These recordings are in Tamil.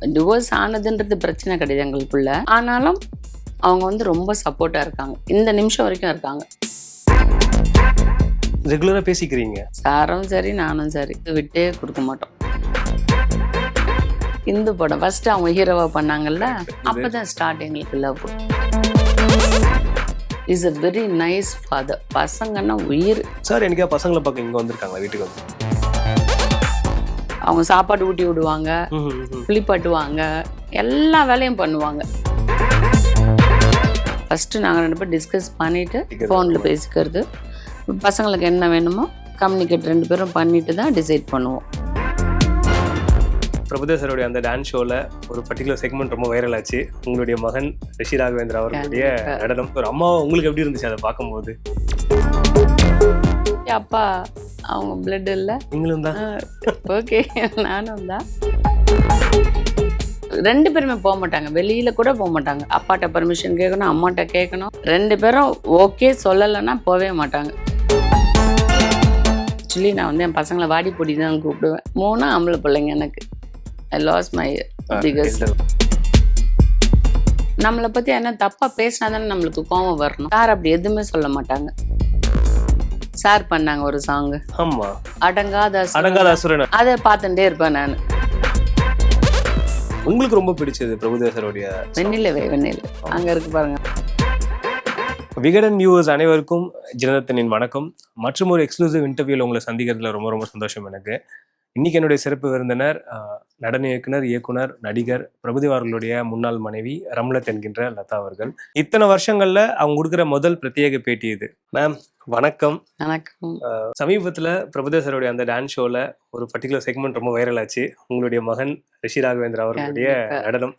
டிவோர்ஸ் ஆனதுன்றது பிரச்சனை கிடையாது எங்களுக்குள்ள. ஆனாலும் அவங்க வந்து ரொம்ப சப்போர்ட்டாக இருக்காங்க. இந்த நிமிஷம் வரைக்கும் இருக்காங்க. ரெகுலரா பேசிக்கிறீங்க? சாரும் சரி நானும் சரி. விட்டே கொடுக்க மாட்டோம். இந்து படம். ஃபர்ஸ்ட் அவங்க ஹீரோவா பண்ணாங்கல்ல? அப்பதான் ஸ்டார்ட் எங்களுக்கு love is a very nice father பசங்கன்னா உயிர். சார் எனக்கு பசங்களை பார்க்க இங்க வந்திருக்காங்களா? வீட்டுக்கு வந்து. அவங்க சாப்பாடு ஊட்டி விடுவாங்க. குளிப்பாட்டுவாங்க எல்லா வேலையும் பண்ணுவாங்க. ஃபஸ்ட்டு நாங்கள் ரெண்டு பேரும் டிஸ்கஸ் பண்ணிவிட்டு ஃபோனில் பேசிக்கிறது. பசங்களுக்கு என்ன வேணுமோ கம்யூனிகேட் ரெண்டு பேரும் பண்ணிட்டு தான் டிசைட் பண்ணுவோம். பிரபுதேவ் சாரோடைய அந்த டான்ஸ் ஷோல ஒரு பர்டிகுலர் செக்மெண்ட் ரொம்ப வைரல் ஆச்சு. உங்களுடைய மகன் ரிஷி ராகவேந்திரா அவர்களுடைய. நடனம். ஒரு அம்மா உங்களுக்கு எப்படி இருந்துச்சு அதை பார்க்கும்போது? அப்பா அவங்க பிளட் இல்லை. நீங்களும் தான். ஓகே நானும் தான். ரெண்டு பேருமே போக மாட்டாங்க. வெளியில கூட போக மாட்டாங்க. அப்பாட்ட பர்மிஷன் கேட்கணும் அம்மாட்ட கேட்கணும் ரெண்டு பேரும் ஓகே சொல்லலைன்னா போகவே மாட்டாங்க. ஆக்சுவலி நான் வந்து என் பசங்களை வாடி பொடி தான் கூப்பிடுவேன். மூணு ஆம்பளை பிள்ளைங்க எனக்கு. ஐ லாஸ் மை பிகஸ்ட் நம்மளை பத்தி என்ன தப்பா பேசினா தானே நம்மளுக்கு கோவம் வரணும். சார் அப்படி எதுவுமே சொல்ல மாட்டாங்க. சார் பண்ணாங்க ஒரு சாங் ஆமா. அடங்காத. அடங்காத அசுரன் அதை பார்த்துட்டே இருப்பேன் நான். உங்களுக்கு ரொம்ப பிடிச்சது பிரபுதேவ் சாரோடைய வெண்ணிலவே வெண்ணில. அங்க இருக்கு பாருங்க. விகடன் வியூவர்ஸ் அனைவருக்கும் ஜனதனின் வணக்கம். மற்றும் ஒரு எக்ஸ்க்ளூசிவ் இன்டர்வியூல உங்களை சந்திக்கிறதுல ரொம்ப ரொம்ப சந்தோஷம் எனக்கு. இன்னைக்கு என்னுடைய சிறப்பு விருந்தினர் நடன இயக்குனர் இயக்குனர் நடிகர் பிரபுதேவ் அவர்களுடைய முன்னாள் மனைவி ரம்லத் என்கின்ற லதா அவர்கள். இத்தனை வருஷங்கள்ல அவங்க கொடுக்குற முதல் பிரத்யேக பேட்டி இது. மேம் வணக்கம். வணக்கம். சமீபத்துல பிரபுதேவ் சாரோடைய அந்த டான்ஸ் ஷோல ஒரு பர்டிகுலர் செக்மெண்ட் ரொம்ப வைரல் ஆச்சு. உங்களுடைய மகன் ரிஷி ராகவேந்திரா அவர்களுடைய. நடனம்.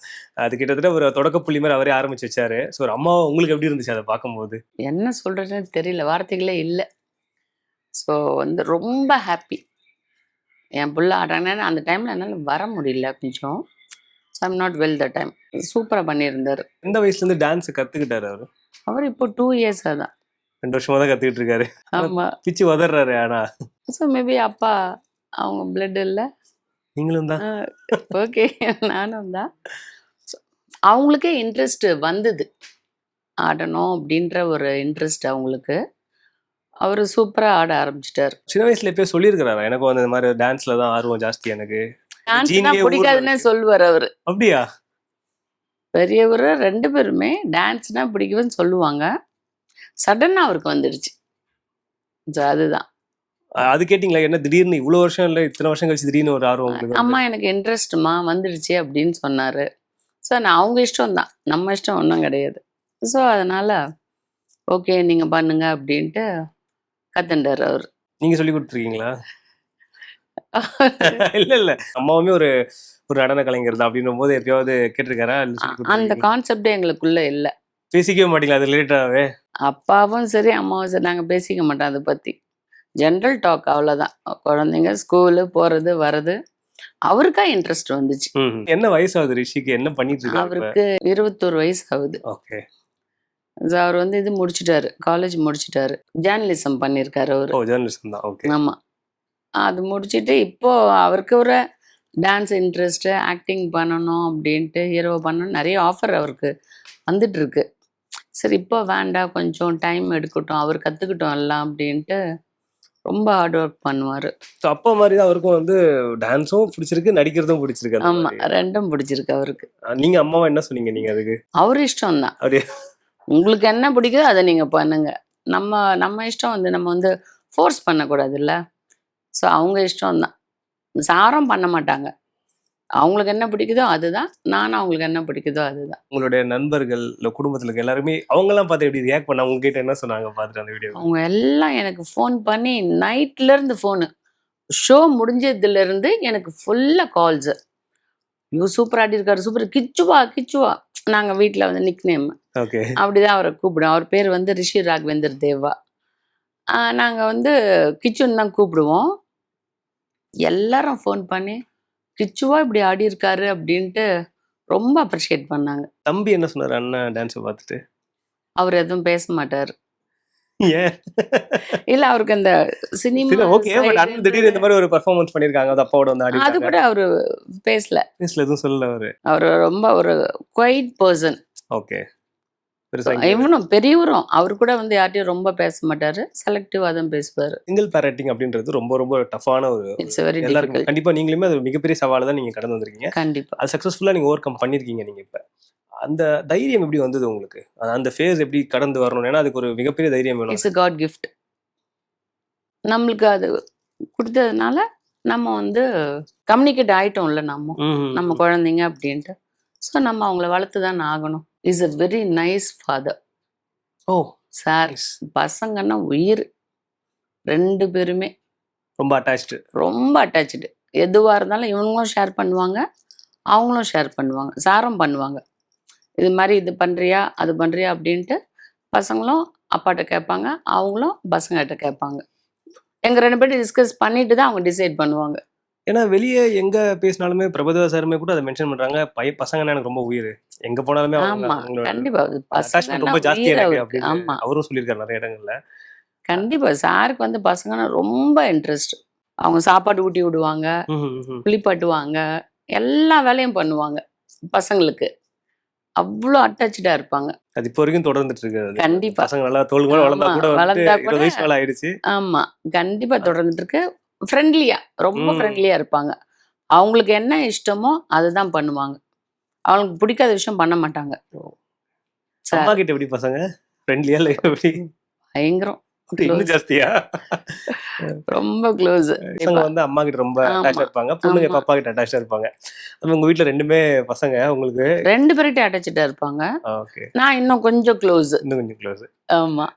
அது கிட்டத்தட்ட ஒரு தொடக்க புள்ளி மாதிரி அவரே ஆரம்பிச்சு வச்சாரு. ஸோ ஒரு அம்மா உங்களுக்கு எப்படி இருந்துச்சு அதை பார்க்கும்போது? என்ன சொல்றதுன்னு தெரியல. வார்த்தைகளே இல்லை. ஸோ வந்து ரொம்ப ஹாப்பி என் புள்ள ஆடுறாங்கன்னா அந்த டைம்ல என்னால் வர முடியல கொஞ்சம். So I'm not well the time சூப்பராக பண்ணியிருந்தார். எந்த வயசுல இருந்து டான்ஸ் கத்துக்கிட்டாரு அவரு? அவர் இப்போ டூ இயர்ஸாக தான். ரெண்டு வருஷமா தான் கத்துக்கிட்டு இருக்காரு. ஆமாம் பிச்சு உதறாரு ஆனா. ஸோ மேபி அப்பா அவங்க பிளட் இல்லை. நீங்களும் தான்? ஓகே நானும் தான். அவங்களுக்கே இன்ட்ரெஸ்ட் வந்தது. ஆடணும் அப்படின்ற ஒரு இன்ட்ரெஸ்ட் அவங்களுக்கு. அவர் சூப்பராக ஆட ஆரம்பிச்சிட்டார். சின்ன வயசுல எப்பயோ சொல்லியிருக்கிறாரா? எனக்கு வந்து இந்த மாதிரி டான்ஸ்ல தான் ஆர்வம் ஜாஸ்தி எனக்கு. டான்ஸ்னா பிடிக்காதுன்னே ஊர்ல சொல்லுவார் அவர். அப்படியா? பெரியவர் ரெண்டு பேருமே டான்ஸ்னா பிடிக்கும்னு சொல்லுவாங்க. சடனாக அவருக்கு வந்துடுச்சு. அதுதான். அது கேட்டீங்களா? என்ன திடீர்னு இவ்வளவு வருஷம் இல்ல இத்தனை வருஷம் கழிச்சு திடீர்னு ஒரு ஆர்வம் அம்மா எனக்கு இன்ட்ரெஸ்ட்மா வந்துடுச்சு அப்படின்னு சொன்னார். ஸோ நான் அவங்க இஷ்டம் தான். நம்ம இஷ்டம் ஒன்றும் கிடையாது. ஸோ அதனால் ஓகே நீங்கள் பண்ணுங்க அப்படின்ட்டு கத்துண்டார் அவர். நீங்க சொல்லி கொடுத்துருக்கீங்களா? இல்ல இல்ல. அம்மாவுமே ஒரு ஒரு நடன கலைஞர் தான் அப்படின்னும் போது எப்பயாவது கேட்டிருக்காரா? அந்த? கான்செப்டே எங்களுக்குள்ள இல்லை. பேசிக்கவே மாட்டீங்களா? அது ரிலேட்டடாவே அப்பாவும் சரி அம்மாவும் சரி நாங்கள் பேசிக்க மாட்டோம் அதை பற்றி ஜென்ரல் டாக் அவ்வளோதான் குழந்தைங்க ஸ்கூலு போகிறது வர்றது அவருக்கா இன்ட்ரெஸ்ட் வந்துச்சு. என்ன வயசு ஆகுது ரிஷிக்கு? என்ன பண்ணிட்டு அவருக்கு இருபத்தோரு வயசு ஆகுது. ஓகே அவர் வந்து இது முடிச்சிட்டாரு. காலேஜ் முடிச்சிட்டாரு. ஜேர்னலிசம் பண்ணியிருக்காரு அவர். ஓகே ஆமா. அது முடிச்சிட்டு இப்போ அவருக்கு ஒரு டான்ஸ் இன்ட்ரெஸ்ட் ஆக்டிங் பண்ணணும் அப்படின்ட்டு ஹீரோ பண்ணணும் நிறைய ஆஃபர் அவருக்கு வந்துட்டு இருக்கு சரி இப்போ வேண்டாம் கொஞ்சம் டைம் எடுக்கட்டும் அவர் கற்றுக்கிட்டோம் எல்லாம் அப்படின்ட்டு ரொம்ப ஹார்ட் ஒர்க் பண்ணுவார். ஸோ அப்பா மாதிரி தான் அவருக்கும் வந்து டான்ஸும் பிடிச்சிருக்கு நடிக்கிறதும் பிடிச்சிருக்கு அந்த ஆமா மாதிரி. ரெண்டும் பிடிச்சிருக்கு அவருக்கு. அஹ் நீங்க அம்மாவை என்ன சொன்னீங்க நீங்க அதுக்கு? அவர் இஷ்டம் தான் அப்படியே? உங்களுக்கு என்ன பிடிக்குதோ அதை நீங்கள் பண்ணுங்க. நம்ம நம்ம இஷ்டம் வந்து நம்ம வந்து ஃபோர்ஸ் பண்ணக்கூடாதுல்ல? ஸோ அவங்க இஷ்டம் தான் சாரம் பண்ண மாட்டாங்க. அவங்களுக்கு என்ன பிடிக்குதோ அதுதான். நானும் அவங்களுக்கு என்ன பிடிக்குதோ அதுதான். உங்களுடைய நண்பர்கள் இல்ல குடும்பத்துல இருக்க எல்லாருமே அவங்க எல்லாம் பார்த்து எப்படி ரியாக்ட் பண்ண? அவங்க கிட்ட என்ன சொன்னாங்க பார்த்துட்டு அந்த வீடியோ அவங்க எல்லாம் எனக்கு ஃபோன் பண்ணி நைட்ல இருந்து ஃபோனு ஷோ முடிஞ்சதுல இருந்து எனக்கு ஃபுல்லாக கால்ஸு ஐயோ சூப்பர் ஆடி இருக்காரு சூப்பர் கிச்சுவா கிச்சுவா. நாங்கள் வீட்டில் வந்து நிக் நேம் அப்படிதான் அவரை கூப்பிடுவோம். அவர் பேர் வந்து ரிஷி ராகவேந்தர் தேவா. நாங்கள் வந்து கிச்சுன்னு தான் கூப்பிடுவோம். எல்லாரும் ஃபோன் பண்ணி கிச்சுவா இப்படி ஆடி இருக்காரு அப்படின்ட்டு ரொம்ப அப்ரிஷியேட் பண்ணாங்க. தம்பி என்ன சொன்னாரு? அண்ணன் டான்ஸ் பார்த்துட்டு. அவர் எதுவும் பேச மாட்டார். இல்ல அவருக்கு அந்த சினிமா ஓகே திடீர்னு இந்த மாதிரி ஒரு பெர்ஃபார்மன்ஸ் பண்ணிருக்காங்க அது அப்பாவோட வந்து ஆடி அது கூட அவரு பேசல. பேசல எதுவும் சொல்லல அவரு. அவர் ரொம்ப ஒரு குவைட் பர்சன் ஓகே இவனும் பெரியவரும். அவர் கூட வந்து யார்ட்டையும் ரொம்ப பேச மாட்டாரு. செலக்டிவா தான் பேசுவாரு. சிங்கிள் பேரண்டிங் அப்படின்றது ரொம்ப ரொம்ப டஃப்பான ஒரு எல்லாருக்கும் கண்டிப்பா நீங்களுமே அது மிகப்பெரிய சவாலை தான் நீங்க கடந்து வந்திருக்கீங்க. கண்டிப்பா. அது சக்ஸஸ்ஃபுல்லா நீங்க ஓவர் கம் பண்ணிருக்கீங்க நீங்க இப்ப. அந்த தைரியம் எப்படி வந்தது உங்களுக்கு? அந்த ஃபேஸ் எப்படி கடந்து வரணும் ஏன்னா அதுக்கு ஒரு மிகப்பெரிய தைரியம் வேணும். இட்ஸ் காட் கிஃப்ட் நம்மளுக்கு அது கொடுத்ததுனால நம்ம வந்து கம்யூனிகேட் ஆயிட்டோம்ல நம்ம. நம்ம குழந்தைங்க அப்படின்ட்டு. ஸோ நம்ம அவங்கள வளர்த்து தான் ஆகணும். Is a very nice father oh sir. பசங்கன்னா உயிர் ரெண்டு பேருமே. ரொம்ப அட்டாச்சு ரொம்ப அட்டாச்சு எதுவாக இருந்தாலும் இவங்களும் ஷேர் பண்ணுவாங்க அவங்களும் ஷேர் பண்ணுவாங்க சாரும் பண்ணுவாங்க. இது மாதிரி இது பண்ணுறியா அது பண்ணுறியா அப்படின்ட்டு பசங்களும் அப்பாட்ட கேட்பாங்க அவங்களும் பசங்ககிட்ட கேட்பாங்க. எங்கள் ரெண்டு பேரும் டிஸ்கஸ் பண்ணிட்டு தான் அவங்க டிசைட் பண்ணுவாங்க. ஏன்னா வெளியே எங்க பேசினாலுமே பிரபுதேவா சாருமே கூட அதை மென்ஷன் பண்றாங்க. பைய பசங்கன்னா எனக்கு ரொம்ப உயிர். எங்க போனாலுமே ரொம்ப ஜாஸ்தியா இருக்கு ஆமா. அவரும் சொல்லியிருக்காரு நிறைய இடங்கள்ல. கண்டிப்பா. சாருக்கு வந்து பசங்கன்னா ரொம்ப இன்ட்ரெஸ்ட் அவங்க சாப்பாடு ஊட்டி விடுவாங்க. குளிப்பாட்டுவாங்க எல்லா வேலையும் பண்ணுவாங்க பசங்களுக்கு. அவ்வளோ அட்டாச்சா இருப்பாங்க. அது இப்போ வரைக்கும் தொடர்ந்துட்டு இருக்கு. கண்டிப்பா. பசங்க நல்லா தோல் கூட வளர்ந்தா கூட ஆயிடுச்சு. ஆமா கண்டிப்பா தொடர்ந்துட்டு இருக்கு. ஃப்ரெண்ட்லியா ரொம்ப ம். ஃப்ரெண்ட்லியா இருப்பாங்க. அவங்களுக்கு என்ன இஷ்டமோ அதுதான் பண்ணுவாங்க. அவங்களுக்கு பிடிக்காத விஷயம் பண்ண மாட்டாங்க. அம்மா கிட்ட எப்படி பசங்க? ஃப்ரெண்ட்லியா இல்ல எப்படி? பயங்கரம். இன்னும் ஜாஸ்தியா? ரொம்ப க்ளோஸ் பசங்க வந்து அம்மா கிட்ட ரொம்ப. அட்டாச்சா இருப்பாங்க. பொண்ணுங்க. பாப்பா கிட்ட அட்டாச்சா இருப்பாங்க. உங்க வீட்ல ரெண்டுமே பசங்க உங்களுக்கு? ரெண்டு பேர்கிட்ட அட்டாச்சா இருப்பாங்க. நான் இன்னும் கொஞ்சம் க்ளோஸ் இன்னும் கொஞ்சம் க்ளோஸ் ஆமா.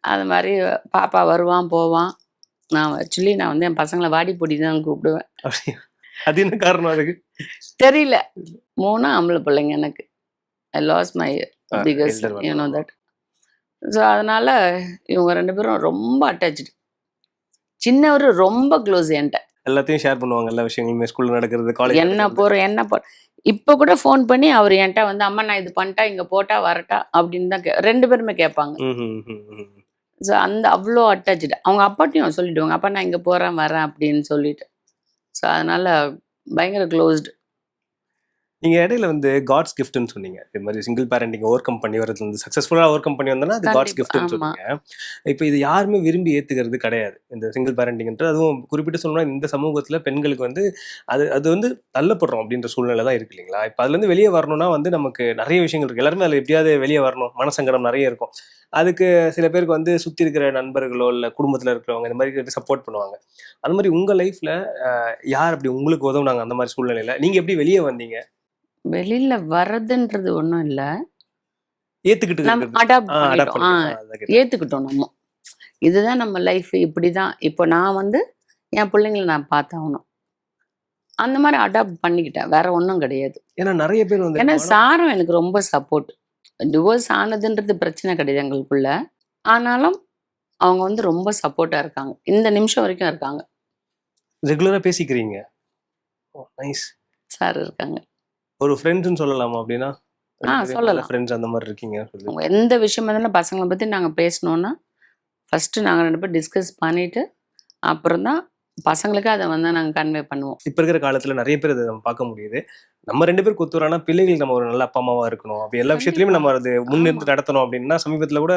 அது மாதிரி பாப்பா வருவான் போவான். நான் ஆக்சுவலி நான் வந்து என் பசங்களை வாடி பொடி தான் கூப்பிடுவேன். அது என்ன காரணம் அதுக்கு? தெரியல. மூணு ஆம்பளை பிள்ளைங்க எனக்கு. I lost my biggest. You know that so அதனால இவங்க ரெண்டு பேரும் ரொம்ப அட்டாச்சு சின்னவர் ரொம்ப க்ளோஸ் என்கிட்ட. எல்லாத்தையும் ஷேர் பண்ணுவாங்க எல்லா விஷயங்களுமே ஸ்கூல்ல நடக்கிறது காலேஜ் என்ன போகிறோம் என்ன போ இப்போ கூட ஃபோன் பண்ணி அவர் என்கிட்ட வந்து அம்மா நான் இது பண்ணிட்டா இங்கே போட்டா வரட்டா அப்படின்னு தான் ரெண்டு பேருமே கேட்பாங்க. ஸோ அந்த அவ்வளோ அட்டாச்சு அவங்க அப்பாட்டையும் சொல்லிடுவாங்க அப்பா நான் இங்கே போகிறேன் வரேன் அப்படின்னு சொல்லிட்டு. ஸோ அதனால பயங்கர க்ளோஸ்டு நீங்க இடையில வந்து காட்ஸ் கிஃப்ட்னு சொன்னீங்க. இது மாதிரி சிங்கிள் பேரண்டிங் ஓவர் கம் பண்ணி வரது வந்து சக்சஸ்ஃபுல்லா ஓவர் கம் பண்ணி வந்தோம்னா அது காட்ஸ் கிஃப்ட்னு. சொன்னீங்க இப்போ இது யாருமே விரும்பி ஏத்துக்கிறது கிடையாது. இந்த சிங்கிள் பேரண்டிங்ன்றது அதுவும் குறிப்பிட்டு சொல்லணும்னா இந்த சமூகத்துல பெண்களுக்கு வந்து அது அது வந்து தள்ளப்படுறோம் அப்படின்ற சூழ்நிலை தான் இருக்கு இல்லைங்களா? இப்போ அதுல இருந்து வெளியே வரணும்னா வந்து நமக்கு நிறைய விஷயங்கள் இருக்கு. எல்லாருமே அதில் எப்படியாவது வெளியே வரணும். மனசங்கடம் நிறைய இருக்கும். அதுக்கு சில பேருக்கு வந்து சுத்தி இருக்கிற நண்பர்களோ இல்ல குடும்பத்துல இருக்கிறவங்க இந்த மாதிரி சப்போர்ட் பண்ணுவாங்க. அந்த மாதிரி உங்க லைஃப்ல யார் அப்படி உங்களுக்கு உதவுனாங்க அந்த மாதிரி சூழ்நிலையில? நீங்க எப்படி வெளியே வந்தீங்க? வெளியில வர்றதுன்றது ஒன்றும் இல்லை. ஏத்துக்கிட்டு நம்ம. அடாப்ட். ஏற்றுக்கிட்டோம் நம்ம. இதுதான் நம்ம லைஃப் இப்படி தான் இப்போ நான் வந்து என் பிள்ளைங்களை நான் பார்த்தாகணும் அந்த மாதிரி அடாப்ட் பண்ணிக்கிட்டேன். வேற ஒன்றும் கிடையாது. ஏன்னா நிறைய பேர் வந்து ஏன்னா சாரும் எனக்கு ரொம்ப சப்போர்ட் டிவோர்ஸ் ஆனதுன்றது பிரச்சனை கிடையாது எங்களுக்குள்ள. ஆனாலும் அவங்க வந்து ரொம்ப சப்போர்ட்டாக இருக்காங்க. இந்த நிமிஷம் வரைக்கும் இருக்காங்க. ரெகுலரா பேசிக்கிறீங்க. நைஸ் சார் இருக்காங்க. ஒரு ஃப்ரெண்ட்ஸ்னு சொல்லலாமா அப்படின்னா? ஆ, சொல்லலாம். ஃப்ரெண்ட்ஸ் அந்த மாதிரி இருக்கீங்க எந்த விஷயம் இருந்தாலும் பசங்களை பற்றி நாங்கள் பேசணுன்னா ஃபஸ்ட்டு நாங்கள் ரெண்டு பேரும் டிஸ்கஸ் பண்ணிவிட்டு அப்புறம் தான் பசங்களுக்கு அதை வந்து நாங்கள் கன்வே பண்ணுவோம். இப்ப இருக்கிற காலத்துல நிறைய பேர் அதை நம்ம பார்க்க முடியுது. நம்ம ரெண்டு பேர் கொத்துறானா பிள்ளைங்களுக்கு நம்ம ஒரு நல்ல அப்பா அம்மாவா இருக்கணும். அப்படி எல்லா விஷயத்துலயும் நம்ம அது முன்னிருந்து நடத்தணும் அப்படின்னா சமீபத்துல கூட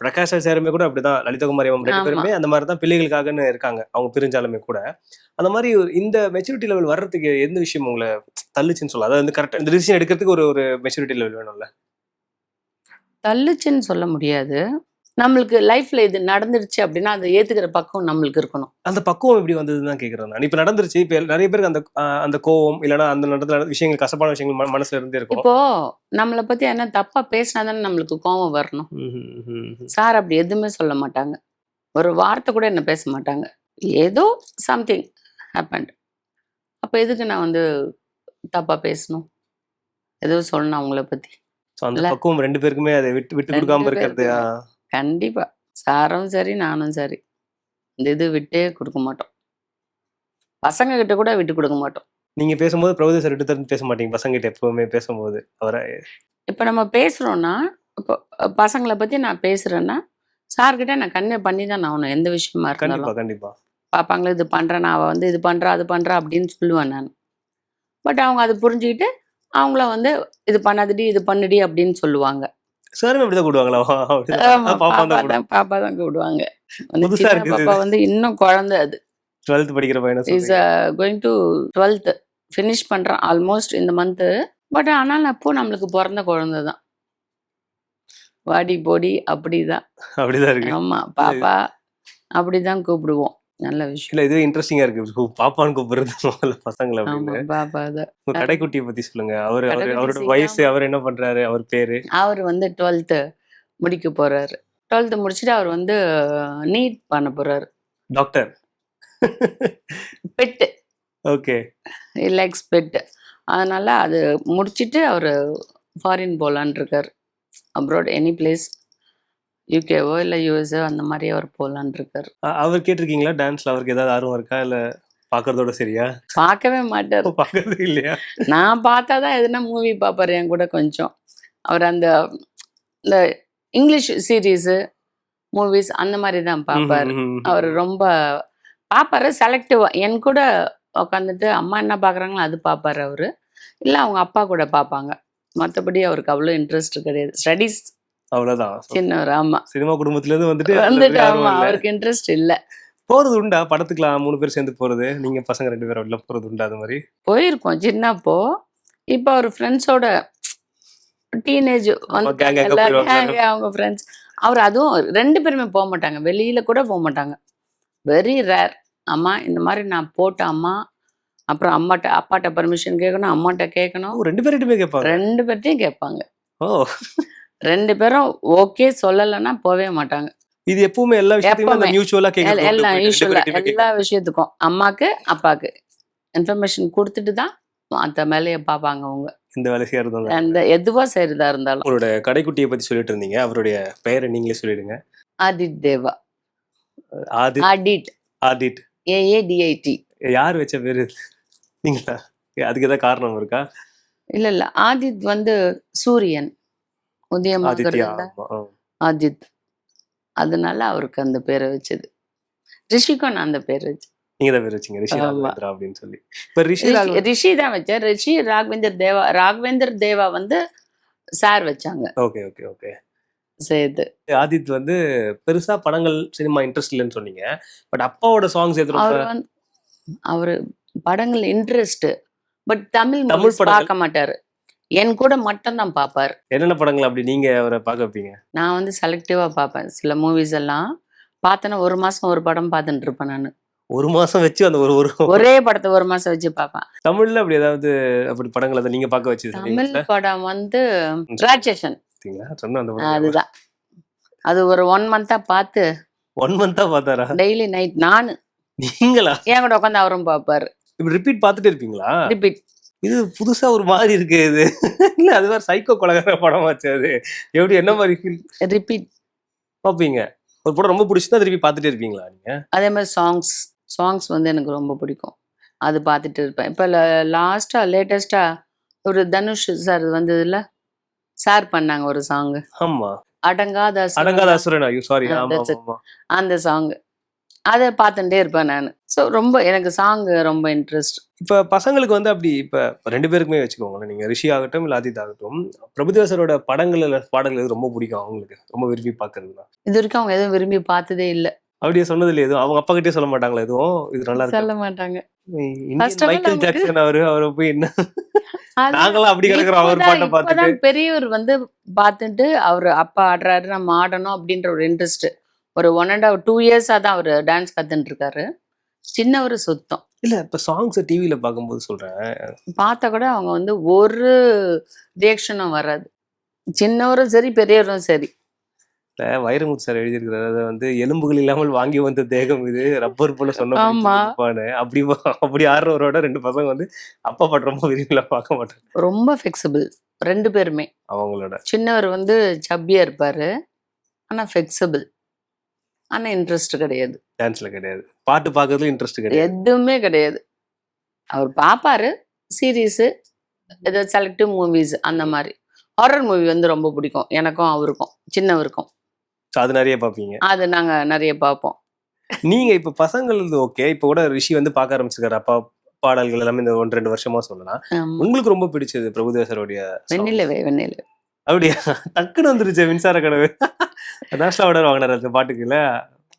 பிரகாஷ் சாருமே கூட அப்படிதான் லலிதகுமாரி அம்மா ரெண்டு. பேருமே அந்த மாதிரி தான் பிள்ளைகளுக்காகன்னு இருக்காங்க. அவங்க பிரிஞ்சாலுமே கூட. அந்த மாதிரி இந்த மெச்சூரிட்டி லெவல் வர்றதுக்கு எந்த விஷயம் உங்களை தள்ளுச்சுன்னு சொல்லலாம் அதாவது கரெக்டா இந்த டிசிஷன் எடுக்கிறதுக்கு ஒரு ஒரு மெச்சூரிட்டி லெவல் வேணும்ல? தள்ளுச்சுன்னு சொல்ல முடியாது. நம்மளுக்கு லைஃப்ல இது நடந்துருச்சு அப்படின்னா அதை ஏத்துக்கிற பக்கம் நம்மளுக்கு இருக்கணும். அந்த பக்குவம் எப்படி வந்ததுன்னு தான் நான். இப்ப நடந்துருச்சு இப்ப நிறைய பேருக்கு அந்த அந்த கோவம் இல்லைன்னா அந்த நடந்த விஷயங்கள் கசப்பான விஷயங்கள் மன- மனசுல இருந்தே இருக்கும். இப்போ நம்மளை பத்தி என்ன தப்பா பேசினா தானே நம்மளுக்கு கோவம் வரணும். சார் அப்படி எதுவுமே சொல்ல மாட்டாங்க. ஒரு வார்த்தை கூட என்ன பேச மாட்டாங்க. ஏதோ சம்திங் ஹேப்பண்ட் அப்போ எதுக்கு நான் வந்து தப்பா பேசணும்? ஏதோ சொல்லணும் அவங்கள பத்தி. அந்த. பக்குவம் ரெண்டு பேருக்குமே அதை விட்டு விட்டு கொடுக்காம இருக்கிறது பேருக்குமே. ஆஹ், கண்டிப்பா. சாரும் சரி நானும் சரி. இந்த இது விட்டே கொடுக்க மாட்டோம். பசங்க கிட்ட கூட விட்டு கொடுக்க மாட்டோம். நீங்க பேசும்போது பிரபுதே சார் விட்டு பேச மாட்டீங்க. பசங்க கிட்ட எப்பவுமே பேசும்போது. அவரை இப்போ நம்ம பேசுறோம்னா இப்போ பசங்களை பத்தி நான் பேசுறேன்னா சார்கிட்ட நான் கன்வே பண்ணி தான் ஆகணும் எந்த விஷயமா இருந்தாலும். கண்டிப்பா பார்ப்பாங்களே இது பண்ணுறேன் நான் அவள் வந்து இது பண்ணுறா அது பண்ணுறா அப்படின்னு சொல்லுவேன் நான். பட் அவங்க அதை புரிஞ்சுக்கிட்டு அவங்கள வந்து இது பண்ணாதடி இது பண்ணுடி அப்படின்னு சொல்லுவாங்க. சாரும் இப்படிதான் கூடுவாங்களா? ஆமா, பாப்பா தான் தான் பாப்பா தான் புதுசா இருக்குது பாப்பா வந்து இன்னும் குழந்தை அது. டுவெல்த் படிக்கிற பையனை is. Going to twelfth finish பண்ணுறான் ஆல்மோஸ்ட் இந்த மந்த்து பட் ஆனால் அப்போ நம்மளுக்கு பிறந்த குழந்தை தான். வாடி போடி அப்படிதான். அப்படிதான் இருக்கு. ஆமா பாப்பா அப்படிதான் கூப்பிடுவோம். நல்ல விஷயம். இல்ல இது இன்ட்ரெஸ்டிங்கா இருக்கு. பாப்பான்னு கூப்பிடுறது பசங்களை கடைக்குட்டியை பத்தி சொல்லுங்க. அவரு அவரோட. வயசு அவர் என்ன பண்றாரு அவர் பேரு? அவர் வந்து டுவெல்த்து முடிக்க போறாரு. டுவெல்த்து முடிச்சுட்டு அவர் வந்து நீட் பண்ண போறாரு. டாக்டர். பெட்டு. ஓகே. லைக்ஸ் பெட்டு. அதனால அது முடிச்சிட்டு அவர் ஃபாரின் போகலான் இருக்கார் அப்ராட் எனி பிளேஸ் யூகேவோ இல்லை யூஎஸ்ஓ அந்த மாதிரி அவர் போகலான் இருக்கார். அவர் கேட்டிருக்கீங்களா டான்ஸ்ல அவருக்கு ஏதாவது ஆர்வம் இருக்கா? இல்ல பாக்குறதோட சரியா? பார்க்கவே மாட்டார். பாக்குறது இல்லையா? நான் பார்த்தா தான் எதுனா மூவி பார்ப்பாரு என் கூட கொஞ்சம். அவர் அந்த இந்த இங்கிலீஷ் சீரீஸு மூவிஸ் அந்த மாதிரி தான் பார்ப்பாரு. அவர் ரொம்ப பார்ப்பாரு செலக்டிவா என் கூட உட்காந்துட்டு அம்மா என்ன பார்க்குறாங்களோ அது பார்ப்பாரு அவரு. இல்லை அவங்க அப்பா கூட பார்ப்பாங்க. மற்றபடி அவருக்கு அவ்வளோ இன்ட்ரெஸ்ட் கிடையாது. ஸ்டடீஸ் அவ்வளவுதான். சின்னவர் ஆமா சினிமா குடும்பத்துல இருந்து வந்துட்டு வந்துட்டு ஆமா. அவருக்கு இன்ட்ரெஸ்ட் இல்லை. போறது உண்டா? படத்துக்குலாம் மூணு பேர் சேர்ந்து போறது? நீங்க பசங்க ரெண்டு பேரும் வெளில போறது உண்டா அது மாதிரி? போயிருக்கோம் சின்னப்போ. இப்போ அவர் ஃப்ரெண்ட்ஸோட டீனேஜ் வந்து அவங்க ஃப்ரெண்ட்ஸ் அவர் அதுவும் ரெண்டு பேருமே போக மாட்டாங்க. வெளியில கூட போக மாட்டாங்க. வெரி ரேர் அம்மா இந்த மாதிரி நான் போட்ட அம்மா அப்புறம் அம்மாட்ட அப்பாட்ட பர்மிஷன் கேட்கணும் அம்மாட்ட கேட்கணும். ரெண்டு பேர்கிட்டமே கேட்பாங்க? ரெண்டு பேர்ட்டையும் கேட்பாங்க. ஓ. ரெண்டு பேரும் ஓகே சொல்லலைன்னா போவே மாட்டாங்க. இது எப்பவுமே எல்லா அந்த எப்பவுமே. மியூச்சுவலா எல்- எல்லாம் யூஸ்வலா கேட்கறது எல்லா விஷயத்துக்கும். அம்மாக்கு அப்பாக்கு. இன்ஃபர்மேஷன் கொடுத்துட்டு தான் மற்ற வேலையை பார்ப்பாங்க அவங்க. இந்த வேலை செய்யறது அந்த எதுவா செய்யறதா இருந்தாலும். உங்களோட கடைக்குட்டியை பத்தி சொல்லிட்டு இருந்தீங்க. அவருடைய பெயரை நீங்களே சொல்லிடுங்க. ஆதித் தேவா. ஆடிட் ஆதித். ஏஏடிஐடி யார் வச்ச பேரு? நீங்களா? அதுக்கு ஏதாவது காரணம் இருக்கா? இல்ல இல்ல. ஆதித் வந்து சூரியன். உதயமாகிறது. ஆதித் அதனால அவருக்கு அந்த பேரை வச்சது. ரிஷிக்கும் நான் அந்த பேர் வச்சேன். நீங்க தான் பேர் வச்சீங்க ரிஷி. ராகவேந்திரா அப்படின்னு சொல்லி. இப்ப ரிஷி ரிஷி- தான் வச்சேன் ரிஷி ராகவேந்தர் தேவா ராகவேந்தர் தேவா வந்து சார் வச்சாங்க. Okay okay okay. சேர்த்து. ஆதித் வந்து பெருசா படங்கள் சினிமா இன்ட்ரெஸ்ட் இல்லைன்னு சொன்னீங்க. பட் அப்பாவோட சாங்ஸ் எது அவர் ரொம்ப வந்து அவரு படங்கள் இன்ட்ரெஸ்ட் பட் தமிழ் தமிழ்? பார்க்க மாட்டாரு. என் கூட மட்டும் தான் பார்ப்பாரு என்னென்ன படங்கள் அப்படி நீங்க அவரை பார்க்க வைப்பீங்க? நான் வந்து செலக்டிவா பார்ப்பேன். சில மூவிஸ் எல்லாம் பார்த்தேன்னா ஒரு மாசம் ஒரு படம் பார்த்துட்டு இருப்பேன் நான். ஒரு மாசம் வச்சு அந்த ஒரு ஒரு ஒரே படத்தை ஒரு மாசம் வச்சு பார்ப்பேன். தமிழ்ல அப்படி ஏதாவது அப்படி படங்கள் அதை நீங்க பார்க்க வச்சு தமிழ் படம் வந்து ராட்சசன். அதுதான். அது ஒரு ஒன் மந்தா பார்த்து ஒன் மந்தா பார்த்தாரா? டெய்லி நைட் நானு. நீங்களா? என் கூட உட்காந்து அவரும் பார்ப்பாரு. இப்ப ரிப்பீட் பார்த்துட்டே இருப்பீங்களா? ரிப்பீட் இது புதுசா ஒரு மாதிரி இருக்கு இது. இல்ல அது வேற சைக்கோ கொலகார படம் ஆச்சு அது. எப்படி என்ன மாதிரி ஃபீல் ரிப்பீட் பார்ப்பீங்க ஒரு படம் ரொம்ப பிடிச்சிருந்தா திருப்பி பார்த்துட்டே இருப்பீங்களா நீங்க? அதே மாதிரி சாங்ஸ் சாங்ஸ் வந்து எனக்கு ரொம்ப பிடிக்கும். அது பார்த்துட்டு இருப்பேன். இப்போ லாஸ்டா லேட்டஸ்டா ஒரு தனுஷ் சார் வந்ததுல சார் பண்ணாங்க ஒரு சாங் ஆமா. அடங்காத அடங்காத சாரி அந்த சாங் அதை பார்த்துட்டே இருப்பேன் நான். ஸோ ரொம்ப எனக்கு சாங் ரொம்ப இன்ட்ரெஸ்ட் இப்ப பசங்களுக்கு வந்து அப்படி இப்ப ரெண்டு பேருக்குமே வச்சுக்கோங்களேன். நீங்க ரிஷி ஆகட்டும் இல்ல ஆதித் ஆகட்டும் பிரபுதேவசரோட படங்கள் இல்ல எது ரொம்ப பிடிக்கும் அவங்களுக்கு? ரொம்ப விரும்பி பாக்குறதுனா? இது வரைக்கும் அவங்க எதுவும் விரும்பி பார்த்ததே இல்லை. அப்படியே சொன்னது இல்லையா எதுவும். அவங்க அப்பா கிட்டே சொல்ல மாட்டாங்களா எதுவும்? இது நல்லா சொல்ல மாட்டாங்க. மைக்கேல் ஜாக்சன் அவரு அவரை போய் என்ன? நாங்களாம் அப்படி கிடக்குறோம் அவர் பாட்டை இப்போதான் பெரியவர் வந்து பார்த்துட்டு அவர் அப்பா ஆடுறாரு நம்ம ஆடணும் அப்படின்ற ஒரு இன்ட்ரெஸ்ட் ஒரு ஒன் அண்ட் ஹவர் டூ இயர்ஸா தான் அவர் டான்ஸ் கத்துட்டு இருக்காரு. சின்னவர் சுத்தம். இல்ல இப்ப சாங்ஸ் டிவில பார்க்கும்போது சொல்றேன். பார்த்தா கூட அவங்க வந்து ஒரு ரியாக்ஷனும் வராது. சின்னவரும் சரி பெரியவரும் சரி. வைரமுத்து சார் எழுதியிருக்கிறாரு அதை வந்து எலும்புகள் இல்லாமல் வாங்கி வந்த தேகம் இது ரப்பர் போல சொன்ன. அப்படி அப்படி ஆடுறவரோட ரெண்டு பசங்க வந்து அப்பா பாட்டு ரொம்ப விரும்பிலாம் பார்க்க மாட்டாங்க. ரொம்ப ஃபிளெக்சிபிள் ரெண்டு பேருமே. அவங்களோட. சின்னவர் வந்து சப்பியா இருப்பாரு ஆனா ஃபிளெக்சிபிள் ஆனா இன்ட்ரெஸ்ட் கிடையாது. டான்ஸ்ல கிடையாது. பாட்டு பார்க்கறதுல இன்ட்ரெஸ்ட் கிடையாது. எதுவுமே கிடையாது. அவர் பார்ப்பாரு சீரீஸு ஏதோ செலக்டிவ் மூவிஸ் அந்த மாதிரி. ஹாரர் மூவி வந்து ரொம்ப பிடிக்கும். எனக்கும் அவருக்கும் சின்னவருக்கும். அது நிறைய பார்ப்பீங்க அது நாங்க நிறைய பார்ப்போம் நீங்க இப்ப பசங்களது ஓகே இப்ப கூட ரிஷி வந்து பார்க்க ஆரம்பிச்சிருக்காரு. அப்பா பாடல்கள் எல்லாமே இந்த ஒன்று ரெண்டு வருஷமா சொல்லலாம். உங்களுக்கு ரொம்ப பிடிச்சது பிரபுதேவசருடைய song. வெண்ணிலவே வெண்ணிலவே. அப்படியா? டக்குன்னு வந்துருச்சு மின்சார கனவு. நேஷனல் அவார்டர் வாங்கினார் அந்த பாட்டுக்கு இல்ல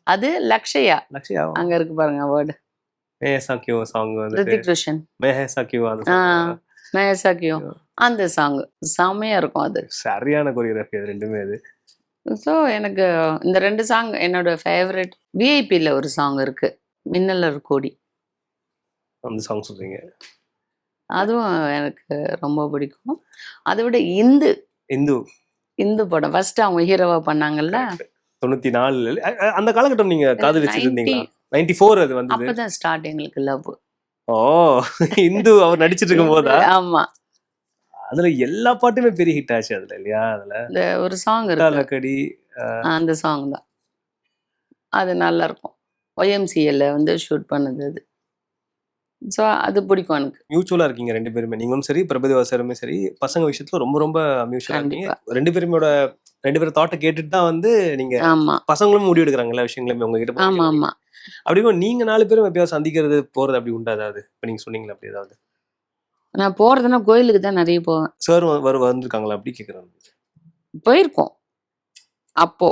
அது லக்ஷயா. லக்ஷயா? அங்க இருக்கு பாருங்க வேர்டு மே சாக்கியோ சாங் வந்துட்டு ரித்திக் ரோஷன். மேஹே சாக்கியோ அந்த song. மேசாக்கியோ அந்த சாங் செம்மையா இருக்கும் அது. சரியான கொரியோகிராஃபி அது ரெண்டுமே அது. ஸோ எனக்கு இந்த ரெண்டு சாங் என்னோட ஃபேவரட் விஐபியில் ஒரு சாங் இருக்கு. மின்னலர் கோடி. அந்த சாங் சொல்றீங்க. அதுவும் எனக்கு ரொம்ப பிடிக்கும். அதை விட இந்து இந்து. இந்து படம். ஃபர்ஸ்ட் அவங்க ஹீரோவா பண்ணாங்கல்ல? தொண்ணூத்தி நாலு அந்த காலகட்டம் நீங்க காதலிச்சிட்டு 90 இருந்தீங்களா நைன்டி ஃபோர் அது வந்தது. அப்பதான் ஸ்டார்ட் எங்களுக்கு லவ் ஓ இந்து அவர் நடிச்சிட்டு இருக்கும் போதா? ஆமா. அதுல எல்லா பாட்டுமே பெரிய ஹிட் ஆச்சு அதுல இல்லையா? அதுல. இந்த ஒரு சாங் இருக்கு. அந்த சாங் தான். அது நல்லா இருக்கும். ஒய்எம்சிஎல்ல வந்து ஷூட் பண்ணது அது. ஸோ அது பிடிக்கும் எனக்கு. மியூச்சுவலா இருக்கீங்க ரெண்டு பேருமே. நீங்களும் சரி பிரபுதேவாசருமே சரி பசங்க விஷயத்துல ரொம்ப ரொம்ப மியூச்சுவலா இருக்கீங்க. ரெண்டு பேருமோட ரெண்டு பேரும் தாட்டை கேட்டுட்டு தான் வந்து நீங்க பசங்களும் முடிவு எடுக்கிறாங்க எல்லா விஷயங்களுமே உங்ககிட்ட ஆமா கேட்கறாங்க. ஆமா அப்படிங்கும் நீங்க நாலு பேரும் எப்பயாவது சந்திக்கிறது போறது அப்படி உண்டா ஏதாவது? இப்ப நீங்க சொன்னீங்களா அப்படி ஏதாவது? நான் போறதுன்னா கோயிலுக்கு தான் நிறைய போவேன். சார் வரு வந்திருக்காங்களா? அப்படி கேக்குறாங்க. போயிருக்கோம். அப்போ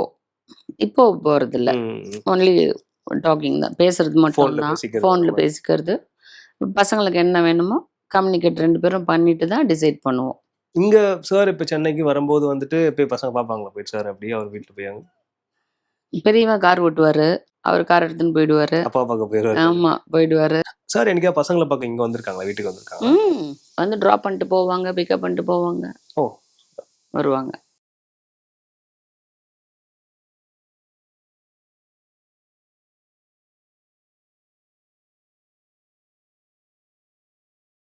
இப்போ போறது இல்ல. ஒன்லி டாக்கிங் தான். பேசுறது மட்டும் தான். ஃபோனில். பேசிக்கிறது. பசங்களுக்கு என்ன வேணுமோ கம்யூனிகேட் ரெண்டு பேரும் பண்ணிட்டு தான் டிசைட் பண்ணுவோம். இங்க சார் இப்ப சென்னைக்கு வரும்போது வந்துட்டு போய் பசங்க பாப்பாங்களா? போயிட்டு சார் அப்படி அவர் வீட்டுல போய் அங்க? பெரியவன் கார் ஓட்டுவாரு. அவர் கார் எடுத்துன்னு போயிடுவாரு. அப்பா பார்க்க போயிருவாரு ஆமா போயிடுவாரு. சார் எனக்கா பசங்களை பார்க்க இங்க வந்திருக்காங்களா? வீட்டுக்கு வந்திருக்காங்க ம் வந்து ட்ராப் பண்ணிட்டு போவாங்க பிக்கப் பண்ணிட்டு போவாங்க. ஓ. வருவாங்க.